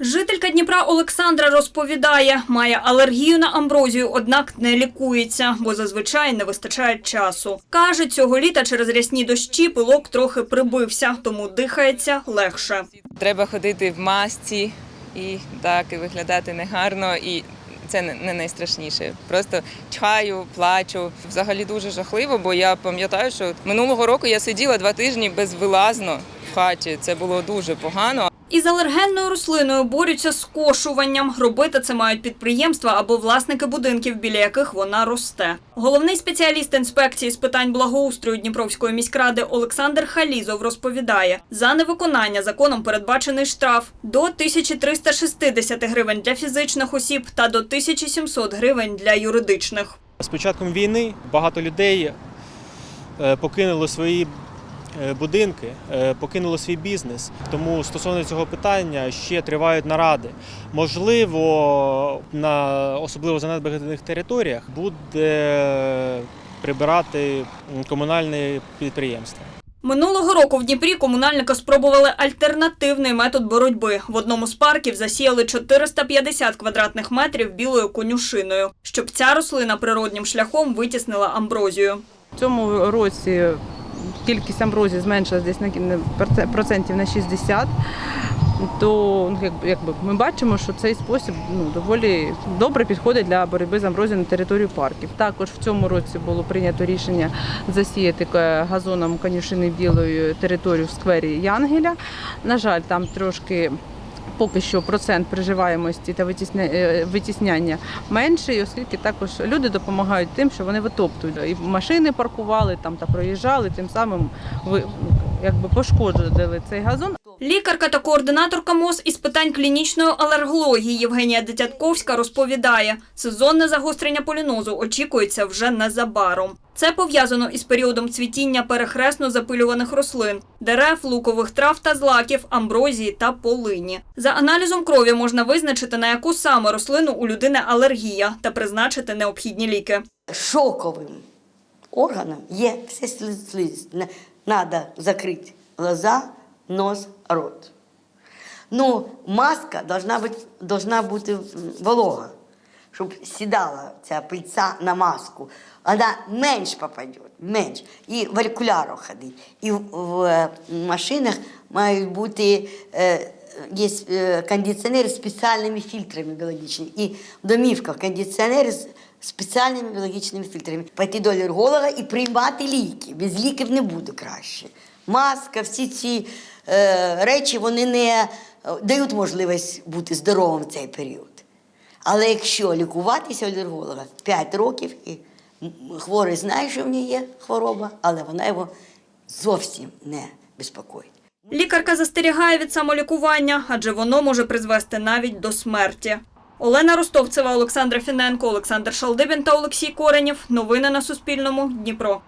Жителька Дніпра Олександра розповідає, має алергію на амброзію, однак не лікується, бо зазвичай не вистачає часу. Каже, цього літа через рясні дощі пилок трохи прибився, тому дихається легше. Треба ходити в масці і так і виглядати негарно. І це не найстрашніше. Просто чхаю, плачу. Взагалі дуже жахливо, бо я пам'ятаю, що минулого року я сиділа два тижні безвилазно в хаті. Це було дуже погано. Із алергенною рослиною борються скошуванням. Робити це мають підприємства або власники будинків, біля яких вона росте. Головний спеціаліст інспекції з питань благоустрою Дніпровської міськради Олександр Халізов розповідає, за невиконання законом передбачений штраф до 1360 гривень для фізичних осіб та до 1700 гривень для юридичних. З початком війни багато людей е, покинули свої будинки, е, покинули свій бізнес. Тому стосовно цього питання ще тривають наради. Можливо, на особливо занедбаних територіях буде прибирати комунальне підприємство. Минулого року в Дніпрі комунальники спробували альтернативний метод боротьби. В одному з парків засіяли 450 квадратних метрів білою конюшиною, щоб ця рослина природнім шляхом витіснила амброзію. В цьому році кількість амброзії зменшилась десь на процентів на 60, то ну, якби, ми бачимо, що цей спосіб ну, доволі добре підходить для боротьби з амброзією на територію парків. Також в цьому році було прийнято рішення засіяти е, газоном конюшини білої територію в сквері Янгеля. На жаль, там трошки. Поки що процент приживаємості та е, витісняння менший, оскільки також люди допомагають тим, що вони витоптують. І машини паркували там та проїжджали, тим самим ви якби пошкодили цей газон. Лікарка та координаторка МОЗ із питань клінічної алергології Євгенія Дитятковська розповідає, сезонне загострення полінозу очікується вже незабаром. Це пов'язано із періодом цвітіння перехресно запилюваних рослин, дерев, лукових трав та злаків, амброзії та полині. За аналізом крові можна визначити, на яку саме рослину у людини алергія та призначити необхідні ліки. шоковим органом є все слизистне. Надо закрити глаза, нос, рот. Ну, маска должна бути, должна бути волога, щоб сідала ця пильця на маску. Вона менш попаде, менш. І в окулярах ходить. І в, в е, машинах мають бути е, є е, кондиціонери з спеціальними фільтрами біологічними. І в домівках кондиціонери з спеціальними біологічними фільтрами. Пойти до алерголога і приймати ліки. Без ліків не буде краще. Маска, всі ці е, речі вони не е, дають можливість бути здоровим в цей період. Але якщо лікуватися алерголога 5 років, і хворий знає, що в нього є хвороба, але вона його зовсім не безпокоїть. Лікарка застерігає від самолікування, адже воно може призвести навіть до смерті. Олена Ростовцева, Олександра Фіненко, Олександр Шалдибін та Олексій Коренєв. Новини на Суспільному. Дніпро.